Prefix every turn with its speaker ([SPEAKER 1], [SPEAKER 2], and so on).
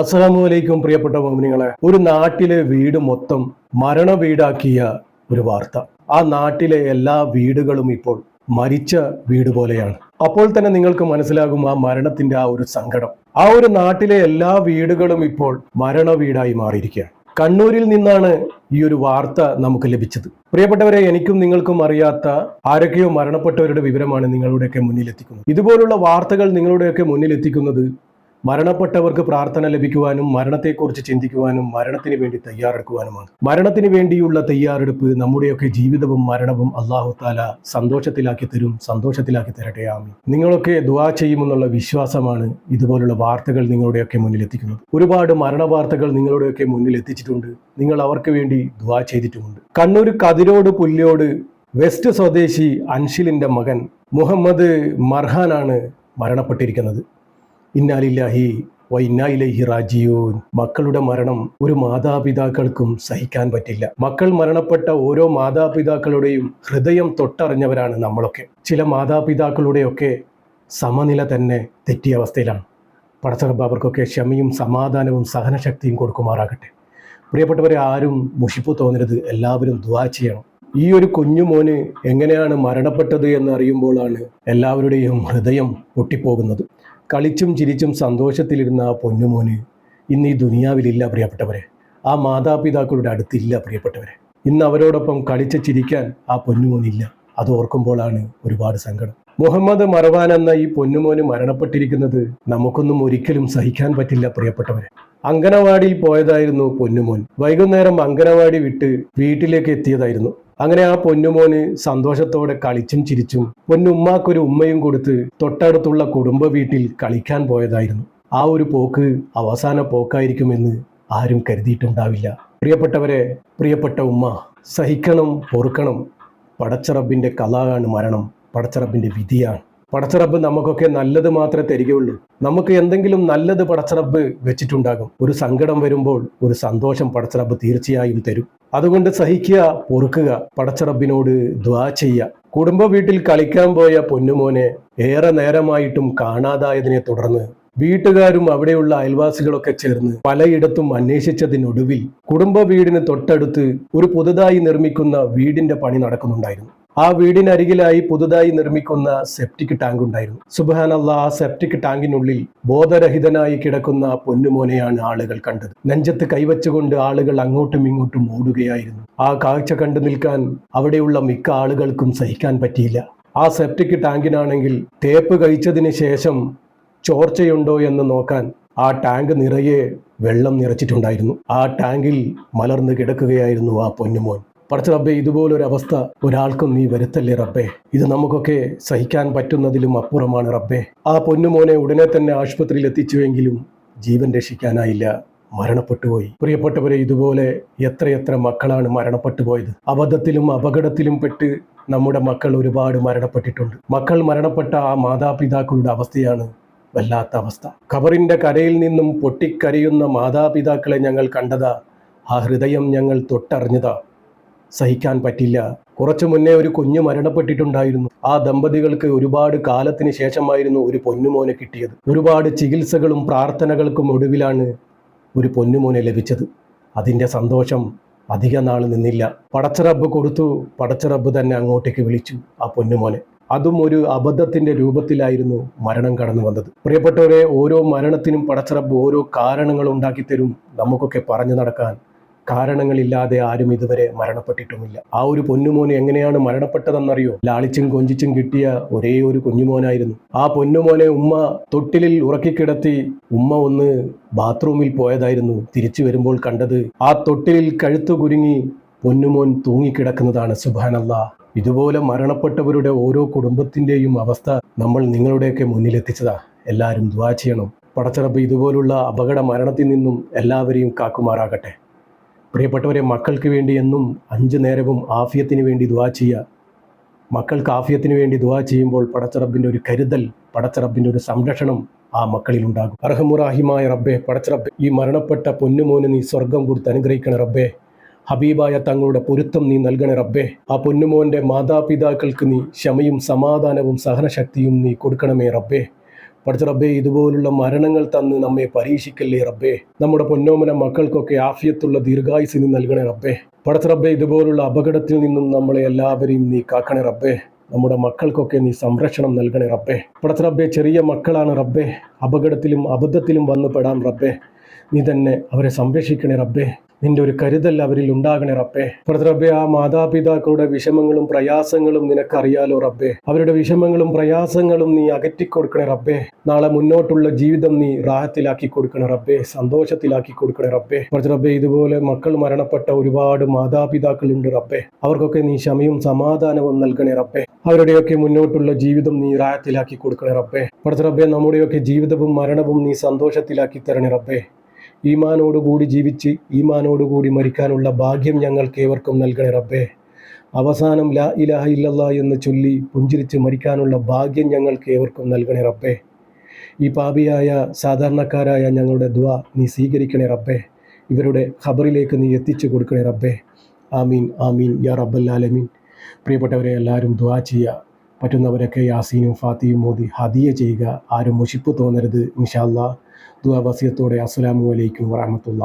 [SPEAKER 1] അസ്സലാമു അലൈക്കും പ്രിയപ്പെട്ട മോമിനികളെ ഒരു നാട്ടിലെ വീട് മൊത്തം മരണ വീടാക്കിയ ഒരു വാർത്ത. ആ നാട്ടിലെ എല്ലാ വീടുകളും ഇപ്പോൾ മരിച്ച വീട് പോലെയാണ്. അപ്പോൾ തന്നെ നിങ്ങൾക്ക് മനസ്സിലാകും ആ മരണത്തിന്റെ ആ ഒരു സങ്കടം. ആ ഒരു നാട്ടിലെ എല്ലാ വീടുകളും ഇപ്പോൾ മരണ വീടായി മാറിയിരിക്കുകയാണ്. കണ്ണൂരിൽ നിന്നാണ് ഈ ഒരു വാർത്ത നമുക്ക് ലഭിച്ചത്. പ്രിയപ്പെട്ടവരെ എനിക്കും നിങ്ങൾക്കും അറിയാത്ത ആരൊക്കെയോ മരണപ്പെട്ടവരുടെ വിവരമാണ് നിങ്ങളുടെയൊക്കെ മുന്നിലെത്തിക്കുന്നത്. ഇതുപോലുള്ള വാർത്തകൾ നിങ്ങളുടെയൊക്കെ മുന്നിൽ എത്തിക്കുന്നത് മരണപ്പെട്ടവർക്ക് പ്രാർത്ഥന ലഭിക്കുവാനും മരണത്തെക്കുറിച്ച് ചിന്തിക്കുവാനും മരണത്തിന് വേണ്ടി തയ്യാറെടുക്കുവാനുമാണ്. മരണത്തിന് വേണ്ടിയുള്ള തയ്യാറെടുപ്പ് നമ്മുടെയൊക്കെ ജീവിതവും മരണവും അള്ളാഹു താല സന്തോഷത്തിലാക്കി തരും സന്തോഷത്തിലാക്കി തരട്ടെ. ആമി നിങ്ങളൊക്കെ ദുവാ ചെയ്യുമെന്നുള്ള വിശ്വാസമാണ് ഇതുപോലുള്ള വാർത്തകൾ നിങ്ങളുടെയൊക്കെ മുന്നിൽ എത്തിക്കുന്നത്. ഒരുപാട് മരണ വാർത്തകൾ നിങ്ങളുടെയൊക്കെ മുന്നിൽ എത്തിച്ചിട്ടുണ്ട്. നിങ്ങൾ അവർക്ക് വേണ്ടി ദുവാ ചെയ്തിട്ടുമുണ്ട്. കണ്ണൂർ കതിരോട് പുല്ലോട് വെസ്റ്റ് സ്വദേശി അൻഷിലിന്റെ മകൻ മുഹമ്മദ് മർഹാനാണ് മരണപ്പെട്ടിരിക്കുന്നത്. ഇന്നാലില്ലാഹി വ ഇന്നായിലൈഹി റാജിയൂൻ മക്കളുടെ മരണം ഒരു മാതാപിതാക്കൾക്കും സഹിക്കാൻ പറ്റില്ല. മക്കൾ മരണപ്പെട്ട ഓരോ മാതാപിതാക്കളുടെയും ഹൃദയം തൊട്ടറിഞ്ഞവരാണ് നമ്മളൊക്കെ. ചില മാതാപിതാക്കളുടെയൊക്കെ സമനില തന്നെ തെറ്റിയ അവസ്ഥയിലാണ്. പടച്ചറബ് അവർക്കൊക്കെ ക്ഷമയും സമാധാനവും സഹനശക്തിയും കൊടുക്കുമാറാകട്ടെ. പ്രിയപ്പെട്ടവരെ ആരും മുഷിപ്പ് തോന്നരുത്. എല്ലാവരും ദുവാ ചെയ്യണം. ഈ ഒരു കുഞ്ഞുമോന് എങ്ങനെയാണ് മരണപ്പെട്ടത് എന്ന് അറിയുമ്പോഴാണ് എല്ലാവരുടെയും ഹൃദയം പൊട്ടിപ്പോകുന്നത്. കളിച്ചും ചിരിച്ചും സന്തോഷത്തിലിരുന്ന ആ പൊന്നുമോന് ഇന്ന് ഈ ദുനിയാവിലില്ല പ്രിയപ്പെട്ടവരെ. ആ മാതാപിതാക്കളുടെ അടുത്തില്ല പ്രിയപ്പെട്ടവരെ. ഇന്ന് അവരോടൊപ്പം കളിച്ച് ചിരിക്കാൻ ആ പൊന്നുമോനില്ല. അത് ഓർക്കുമ്പോഴാണ് ഒരുപാട് സങ്കടം. മുഹമ്മദ് മറവാൻ എന്ന ഈ പൊന്നുമോന് മരണപ്പെട്ടിരിക്കുന്നത് നമുക്കൊന്നും ഒരിക്കലും സഹിക്കാൻ പറ്റില്ല പ്രിയപ്പെട്ടവരെ. അങ്കനവാടിയിൽ പോയതായിരുന്നു പൊന്നുമോൻ. വൈകുന്നേരം അങ്കനവാടി വിട്ട് വീട്ടിലേക്ക് എത്തിയതായിരുന്നു. അങ്ങനെ ആ പൊന്നുമോന് സന്തോഷത്തോടെ കളിച്ചും ചിരിച്ചും പൊന്നുമ്മാക്കൊരു ഉമ്മയും കൊടുത്ത് തൊട്ടടുത്തുള്ള കുടുംബ വീട്ടിൽ കളിക്കാൻ പോയതായിരുന്നു. ആ ഒരു പോക്ക് അവസാന പോക്കായിരിക്കുമെന്ന് ആരും കരുതിയിട്ടുണ്ടാവില്ല. പ്രിയപ്പെട്ടവരെ പ്രിയപ്പെട്ട ഉമ്മ സഹിക്കണം പൊറുക്കണം. പടച്ചറബിന്റെ കലാകാണ് മരണം പടച്ചറബിന്റെ വിധിയാണ്. പടച്ചറബ് നമുക്കൊക്കെ നല്ലത് മാത്രമേ തരികയുള്ളൂ. നമുക്ക് എന്തെങ്കിലും നല്ലത് പടച്ചറബ് വെച്ചിട്ടുണ്ടാകും. ഒരു സങ്കടം വരുമ്പോൾ ഒരു സന്തോഷം പടച്ചറബ് തീർച്ചയായും തരും. അതുകൊണ്ട് സഹിക്കുക പൊറുക്കുക പടച്ചറബിനോട് ദ്വാ ചെയ്യുക. കുടുംബ വീട്ടിൽ കളിക്കാൻ പോയ പൊന്നുമോനെ ഏറെ നേരമായിട്ടും കാണാതായതിനെ തുടർന്ന് വീട്ടുകാരും അവിടെയുള്ള അയൽവാസികളൊക്കെ ചേർന്ന് പലയിടത്തും അന്വേഷിച്ചതിനൊടുവിൽ കുടുംബ വീടിന് തൊട്ടടുത്ത് ഒരു പുതുതായി നിർമ്മിക്കുന്ന വീടിന്റെ പണി നടക്കുന്നുണ്ടായിരുന്നു. ആ വീടിനരികിലായി പുതുതായി നിർമ്മിക്കുന്ന സെപ്റ്റിക് ടാങ്ക് ഉണ്ടായിരുന്നു. സുബാനല്ല ആ സെപ്റ്റിക് ടാങ്കിനുള്ളിൽ ബോധരഹിതനായി കിടക്കുന്ന പൊന്നുമോനെയാണ് ആളുകൾ കണ്ടത്. നെഞ്ചത്ത് കൈവച്ചുകൊണ്ട് ആളുകൾ അങ്ങോട്ടും ഇങ്ങോട്ടും ഓടുകയായിരുന്നു. ആ കാഴ്ച കണ്ടു നിൽക്കാൻ അവിടെയുള്ള മിക്ക ആളുകൾക്കും സഹിക്കാൻ പറ്റിയില്ല. ആ സെപ്റ്റിക് ടാങ്കിനാണെങ്കിൽ തേപ്പ് കഴിച്ചതിന് ശേഷം ചോർച്ചയുണ്ടോ എന്ന് നോക്കാൻ ആ ടാങ്ക് നിറയെ വെള്ളം നിറച്ചിട്ടുണ്ടായിരുന്നു. ആ ടാങ്കിൽ മലർന്ന് കിടക്കുകയായിരുന്നു ആ പൊന്നുമോൻ. പടച്ച റബ്ബെ ഇതുപോലൊരു അവസ്ഥ ഒരാൾക്കും നീ വരുത്തല്ലേ റബ്ബേ. ഇത് നമുക്കൊക്കെ സഹിക്കാൻ പറ്റുന്നതിലും അപ്പുറമാണ് റബ്ബേ. ആ പൊന്നുമോനെ ഉടനെ തന്നെ ആശുപത്രിയിൽ എത്തിച്ചുവെങ്കിലും ജീവൻ രക്ഷിക്കാനായില്ല. മരണപ്പെട്ടുപോയി. പ്രിയപ്പെട്ടവരെ ഇതുപോലെ എത്രയെത്ര മക്കളാണ് മരണപ്പെട്ടു പോയത് അബദ്ധത്തിലും അപകടത്തിലും പെട്ട് നമ്മുടെ മക്കൾ ഒരുപാട് മരണപ്പെട്ടിട്ടുണ്ട്. മക്കൾ മരണപ്പെട്ട ആ മാതാപിതാക്കളുടെ അവസ്ഥയാണ് വല്ലാത്ത അവസ്ഥ. ഖബറിന്റെ കരയിൽ നിന്നും പൊട്ടിക്കരയുന്ന മാതാപിതാക്കളെ ഞങ്ങൾ കണ്ടതാ. ആ ഹൃദയം ഞങ്ങൾ തൊട്ടറിഞ്ഞതാ. സഹിക്കാൻ പറ്റില്ല. കുറച്ചു മുന്നേ ഒരു കുഞ്ഞു മരണപ്പെട്ടിട്ടുണ്ടായിരുന്നു. ആ ദമ്പതികൾക്ക് ഒരുപാട് കാലത്തിന് ശേഷമായിരുന്നു ഒരു പൊന്നുമോനെ കിട്ടിയത്. ഒരുപാട് ചികിത്സകളും പ്രാർത്ഥനകൾക്കും ഒടുവിലാണ് ഒരു പൊന്നുമോനെ ലഭിച്ചത്. അതിന്റെ സന്തോഷം അധിക നാൾ നിന്നില്ല. പടച്ചറബ് കൊടുത്തു. പടച്ചറബ് തന്നെ അങ്ങോട്ടേക്ക് വിളിച്ചു ആ പൊന്നുമോനെ. അതും ഒരു അബദ്ധത്തിന്റെ രൂപത്തിലായിരുന്നു മരണം കടന്നു വന്നത്. പ്രിയപ്പെട്ടവരെ ഓരോ മരണത്തിനും പടച്ചറബ് ഓരോ കാരണങ്ങൾ ഉണ്ടാക്കി തരും നമുക്കൊക്കെ പറഞ്ഞു നടക്കാൻ കാരണങ്ങളില്ലാതെ ആരും ഇതുവരെ മരണപ്പെട്ടിട്ടുമില്ല. ആ ഒരു പൊന്നുമോന് എങ്ങനെയാണ് മരണപ്പെട്ടതെന്നറിയോ? ലാളിച്ചും കൊഞ്ചിച്ചും കിട്ടിയ ഒരേ ഒരു കുഞ്ഞുമോനായിരുന്നു. ആ പൊന്നുമോനെ ഉമ്മ തൊട്ടിലിൽ ഉറക്കിക്കിടത്തി ഉമ്മ ഒന്ന് ബാത്റൂമിൽ പോയതായിരുന്നു. തിരിച്ചു വരുമ്പോൾ കണ്ടത് ആ തൊട്ടിലിൽ കഴുത്തു കുരുങ്ങി പൊന്നുമോൻ തൂങ്ങിക്കിടക്കുന്നതാണ്. സുബാനല്ല ഇതുപോലെ മരണപ്പെട്ടവരുടെ ഓരോ കുടുംബത്തിന്റെയും അവസ്ഥ നമ്മൾ നിങ്ങളുടെയൊക്കെ മുന്നിലെത്തിച്ചതാ. എല്ലാവരും ദ്വാ ചെയ്യണം. പടച്ചിറപ്പ് ഇതുപോലുള്ള അപകട മരണത്തിൽ നിന്നും എല്ലാവരെയും കാക്കുമാറാകട്ടെ. പ്രിയപ്പെട്ടവരെ മക്കൾക്ക് വേണ്ടി എന്നും അഞ്ച് നേരവും ആഫിയത്തിന് വേണ്ടി ദുവാ ചെയ്യുക. മക്കൾക്ക് ആഫിയത്തിന് വേണ്ടി ദുവാ ചെയ്യുമ്പോൾ പടച്ചറബിന്റെ ഒരു കരുതൽ പടച്ചറബിന്റെ ഒരു സംരക്ഷണം ആ മക്കളിൽ ഉണ്ടാകും. അർഹമുറാഹിമായ റബ്ബെ പടച്ചറബ് ഈ മരണപ്പെട്ട പൊന്നുമോന് നീ സ്വർഗം കൊടുത്ത് അനുഗ്രഹിക്കണ റബ്ബേ. ഹബീബായ തങ്ങളുടെ പൊരുത്തം നീ നൽകണേ റബ്ബേ. ആ പൊന്നുമോന്റെ മാതാപിതാക്കൾക്ക് നീ ക്ഷമയും സമാധാനവും സഹനശക്തിയും നീ കൊടുക്കണമേ റബ്ബേ. പഠിച്ച റബ്ബേ ഇതുപോലുള്ള മരണങ്ങൾ തന്ന് നമ്മെ പരീക്ഷിക്കല്ലേ റബ്ബേ. നമ്മുടെ പൊന്നോമന മക്കൾക്കൊക്കെ ആഫിയത്തുള്ള ദീർഘായുസിന് നൽകണേ റബ്ബേ. പഠിച്ച റബ്ബേ ഇതുപോലുള്ള അപകടത്തിൽ നിന്നും നമ്മളെ എല്ലാവരെയും നീ കാക്കണേ റബ്ബേ. നമ്മുടെ മക്കൾക്കൊക്കെ നീ സംരക്ഷണം നൽകണേ റബ്ബേ. പഠിച്ച റബ്ബേ ചെറിയ മക്കളാണ് റബ്ബേ. അപകടത്തിലും അബദ്ധത്തിലും വന്നു പെടാൻ റബ്ബേ. നീ തന്നെ അവരെ സംരക്ഷിക്കണേ റബ്ബേ. നിന്റെ ഒരു കരുതൽ അവരിൽ ഉണ്ടാകണേ റബ്ബേ. പഠിച്ച ആ മാതാപിതാക്കളുടെ വിഷമങ്ങളും പ്രയാസങ്ങളും നിനക്കറിയാലോ റബ്ബേ. അവരുടെ വിഷമങ്ങളും പ്രയാസങ്ങളും നീ അകറ്റിക്കൊടുക്കണേ റബ്ബേ. നാളെ മുന്നോട്ടുള്ള ജീവിതം നീ റാഹത്തിലാക്കി കൊടുക്കണേ റബ്ബേ. സന്തോഷത്തിലാക്കി കൊടുക്കണേ റബ്ബേ. പഠിച്ച ഇതുപോലെ മക്കൾ മരണപ്പെട്ട ഒരുപാട് മാതാപിതാക്കളുണ്ട് റബ്ബേ. അവർക്കൊക്കെ നീ ക്ഷമയും സമാധാനവും നൽകണേ റബ്ബേ. അവരുടെയൊക്കെ മുന്നോട്ടുള്ള ജീവിതം നീ റാഹത്തിലാക്കി കൊടുക്കണേ റബ്ബേ. പഠിച്ച നമ്മുടെയൊക്കെ ജീവിതവും മരണവും നീ സന്തോഷത്തിലാക്കി തരണേ റബ്ബേ. ഈമാനോടുകൂടി ജീവിച്ച് ഈമാനോടുകൂടി മരിക്കാനുള്ള ഭാഗ്യം ഞങ്ങൾക്ക് ഏവർക്കും നൽകണേ റബ്ബേ. അവസാനം ലാ ഇലാഹ ഇല്ലല്ലാ എന്ന് ചൊല്ലി പുഞ്ചിരിച്ച് മരിക്കാനുള്ള ഭാഗ്യം ഞങ്ങൾക്ക് ഏവർക്കും നൽകണേ റബ്ബേ. ഈ പാപിയായ സാധാരണക്കാരായ ഞങ്ങളുടെ ദ്വ നീ സ്വീകരിക്കണേ റബ്ബേ. ഇവരുടെ ഖബറിലേക്ക് നീ എത്തിച്ചു കൊടുക്കണേ റബ്ബേ. ആമീൻ ആമീൻ യാ റബ്ബല്ലാലമീൻ പ്രിയപ്പെട്ടവരെ എല്ലാവരും ദ്വാ ചെയ്യുക പറ്റുന്നവരൊക്കെ യാസീനും ഫാത്തിയും മോദി ഹദിയ ചെയ്യുക. ആരും മുഷിപ്പ് തോന്നരുത് ഇൻഷാല്ലാ ദുആ വസിയത്തോടെ അസ്സലാമു അലൈക്കും വറഹമത്തുള്ള